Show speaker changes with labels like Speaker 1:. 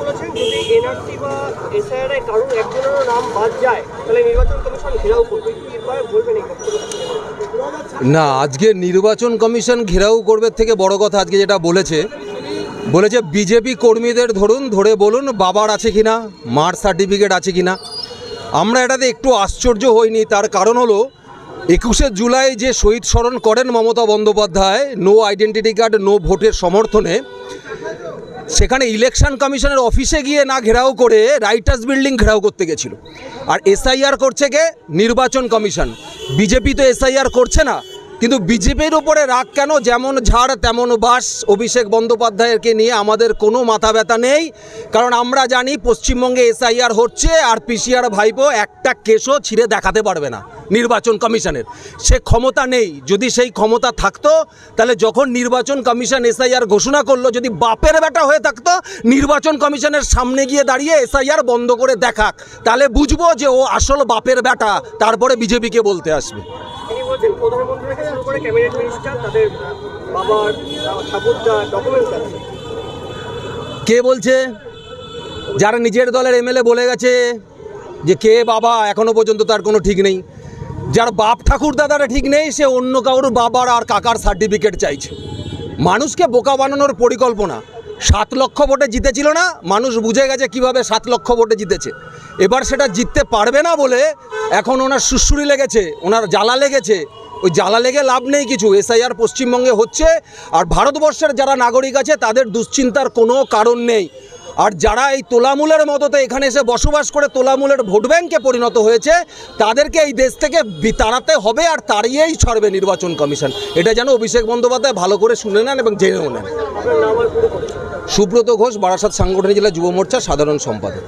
Speaker 1: বলেছেন যদি এনআরসি বা এসআইআর নাম বাদ যায়, তাহলে নির্বাচন কমিশন ঘেরাও করবে। কি বলবেন
Speaker 2: না, আজকে নির্বাচন কমিশন ঘেরাও করবে থেকে বড় কথা আজকে যেটা বলেছে। বলেছে বিজেপি কর্মীদের ধরুন, ধরে বলুন বাবার আছে কিনা, মার সার্টিফিকেট আছে কিনা। আমরা এটাতে একটু আশ্চর্য হইনি, তার কারণ হলো একুশে জুলাই যে শহীদ স্মরণ করেন Mamata Bandyopadhyay no identity card no ভোটের সমর্থনে সেখানে ইলেকশন কমিশনের অফিসে গিয়ে না ঘেরাও করে রাইটার্স বিল্ডিং ঘেরাও করতে গেছিল। আর এসআইআর করছে কে? নির্বাচন কমিশন বিজেপি তো এসআইআর করছে না। কিন্তু বিজেপির উপরে রাগ কেন? যেমন ঝাড়, তেমন বাস। অভিষেক বন্দ্যোপাধ্যায়কে নিয়ে আমাদের কোনো মাথা ব্যথা নেই। কারণ আমরা জানি পশ্চিমবঙ্গে এসআইআর হচ্ছে আর পিসিআর ভাইপো একটা কেসও ছিঁড়ে দেখাতে পারবে না নির্বাচন কমিশনের। সে ক্ষমতা নেই। যদি সেই ক্ষমতা থাকতো, তাহলে যখন নির্বাচন কমিশন এসআইআর ঘোষণা করল, যদি বাপের বেটা হয়ে থাকতো, নির্বাচন কমিশনের সামনে গিয়ে দাঁড়িয়ে এসআইআর বন্ধ করে দেখাক। তাহলে বুঝব যে ও আসল বাপের বেটা, তারপরে বিজেপিকে বলতে আসবে।
Speaker 1: প্রধানমন্ত্রী থেকে শুরু করে ক্যাবিনেট মিনিস্টার, তাদের বাবার ডকুমেন্টস আছে।
Speaker 2: কে বলছে? যারা নিজের দলের এমএলএ বলে গেছে যে কে বাবা, এখনও পর্যন্ত তার কোনো ঠিক নেই। যার বাপ ঠাকুর দাদারা ঠিক নেই, সে অন্য কারোর বাবার আর কাকার সার্টিফিকেট চাইছে। মানুষকে বোকা বানানোর পরিকল্পনা। সাত লক্ষ ভোটে জিতেছিল না, মানুষ বুঝে গেছে কীভাবে সাত লক্ষ ভোটে জিতেছে। এবার সেটা জিততে পারবে না বলে এখন ওনার সুশ্রুরি লেগেছে, ওনার জ্বালা লেগেছে। ওই জ্বালা লেগে লাভ নেই কিছু, এসআইআর পশ্চিমবঙ্গে হচ্ছে। আর ভারতবর্ষের যারা নাগরিক আছে, তাদের দুশ্চিন্তার কোনো কারণ নেই। আর যারা এই তোলামূলের মতোতে এখানে এসে বসবাস করে, তোলামূলের ভোট ব্যাঙ্কে পরিণত হয়েছে, তাদেরকে এই দেশ থেকে তাড়াতে হবে আর তাড়িয়েই ছাড়বে নির্বাচন কমিশন। এটা যেন অভিষেক বন্দ্যোপাধ্যায় ভালো করে শুনে নেন এবং জেনেও নেন। সুব্রত ঘোষ বারাসাত সাংগঠনিক জেলা যুব মোর্চা সাধারণ সম্পাদক।